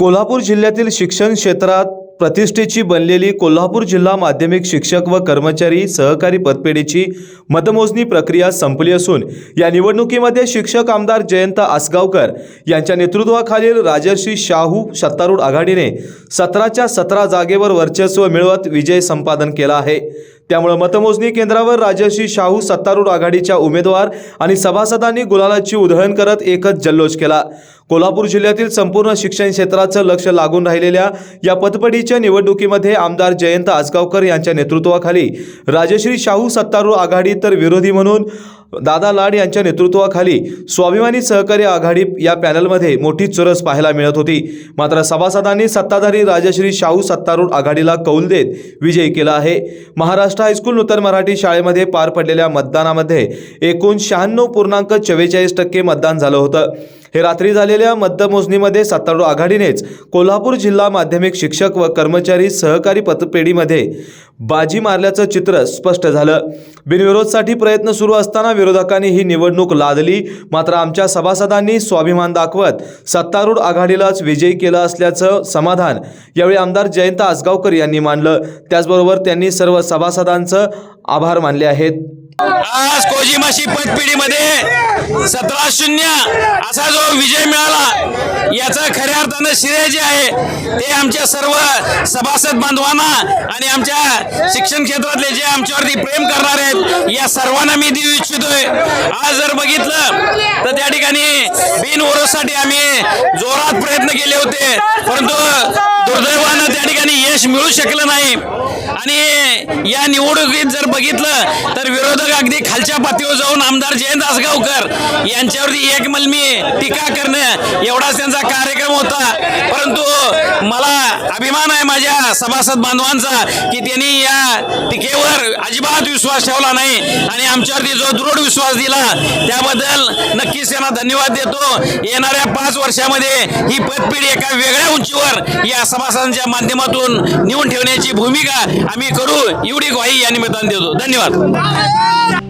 कोल्हापूर जिल्ह्यातील शिक्षण क्षेत्रात प्रतिष्ठेची बनलेली कोल्हापूर जिल्हा माध्यमिक शिक्षक व कर्मचारी सहकारी पतपेढीची मतमोजणी प्रक्रिया संपली असून या निवडणुकीमध्ये शिक्षक आमदार जयंत आसगावकर यांच्या नेतृत्वाखालील राजर्षी शाहू सत्तारूढ आघाडीने सतराच्या सतरा जागेवर वर्चस्व मिळवत विजय संपादन केला आहे. त्यामुळे मतमोजणी केंद्रावर राजर्षी शाहू सत्तारूढ आघाडीच्या उमेदवार आणि सभासदांनी गुलालाची उधळण करत एकच जल्लोष केला. कोल्हापूर जिल्ह्यातील संपूर्ण शिक्षण क्षेत्राचं लक्ष लागून राहिलेल्या या पतपडीच्या निवडणुकीमध्ये आमदार जयंत आसगावकर यांच्या नेतृत्वाखाली राजश्री शाहू सत्तारूढ आघाडी तर विरोधी म्हणून दादा लाड यांच्या नेतृत्वाखाली स्वाभिमानी सहकारी आघाडी या पॅनलमध्ये मोठी चुरस पाहायला मिळत होती. मात्र सभासदांनी सत्ताधारी राजश्री शाहू सत्तारूढ आघाडीला कौल देत विजय केला आहे. महाराष्ट्र हायस्कूल नूतन मराठी शाळेमध्ये पार पडलेल्या मतदानामध्ये एकूण शहाण्णव पूर्णांक चव्वेचाळीस टक्के मतदान झालं होतं. हे रात्री झालेल्या मतमोजणीमध्ये सत्तारूढ आघाडीनेच कोल्हापूर जिल्हा माध्यमिक शिक्षक व कर्मचारी सहकारी पतपेढीमध्ये बाजी मारल्याचं चित्र स्पष्ट झालं. बिनविरोधसाठी प्रयत्न सुरू असताना विरोधकांनी ही निवडणूक लादली. मात्र आमच्या सभासदांनी स्वाभिमान दाखवत सत्तारूढ आघाडीलाच विजयी केलं असल्याचं समाधान यावेळी आमदार जयंत आसगावकर यांनी मानलं. त्याचबरोबर त्यांनी सर्व सभासदांचं आभार मानले आहेत. आज कोजिमाशी पतपिढीमध्ये सतरा शून्य असा जो विजय मिळाला याचा खऱ्या अर्थानं श्रेय जे आहे ते आमच्या सर्व सभासद बांधवांना आणि आमच्या शिक्षण क्षेत्रातले जे आमच्यावरती प्रेम करणार आहेत या सर्वांना मी देऊ इच्छितोय. आज जर बघितलं तर त्या ठिकाणी बिनओरोसाठी आम्ही जोरात प्रयत्न केले होते परंतु दुर्दैवानं यश मिळू शकलं नाही. आणि या निवडणुकीत जर बघितलं तर विरोधक अगदी खालच्या पातळीवर जाऊन आमदार जयंत आसगावकर यांच्यावरती एक मलमी टीका करणं एवढाच त्यांचा कार्यक्रम होता. परंतु मला अभिमान आहे माझ्या सभासद बांधवांचा की त्यांनी या टीकेवर अजिबात विश्वास ठेवला नाही. आणि आमच्यावरती जो दृढ विश्वास दिला त्याबद्दल नक्कीच त्यांना धन्यवाद देतो. येणाऱ्या पाच वर्षामध्ये ही पतपिढी एका वेगळ्या उंचीवर या सभासदांच्या माध्यमातून नेऊन ठेवण्याची भूमिका आम्ही करू. एवढी ग्वाही या निमित्ताने देतो. धन्यवाद.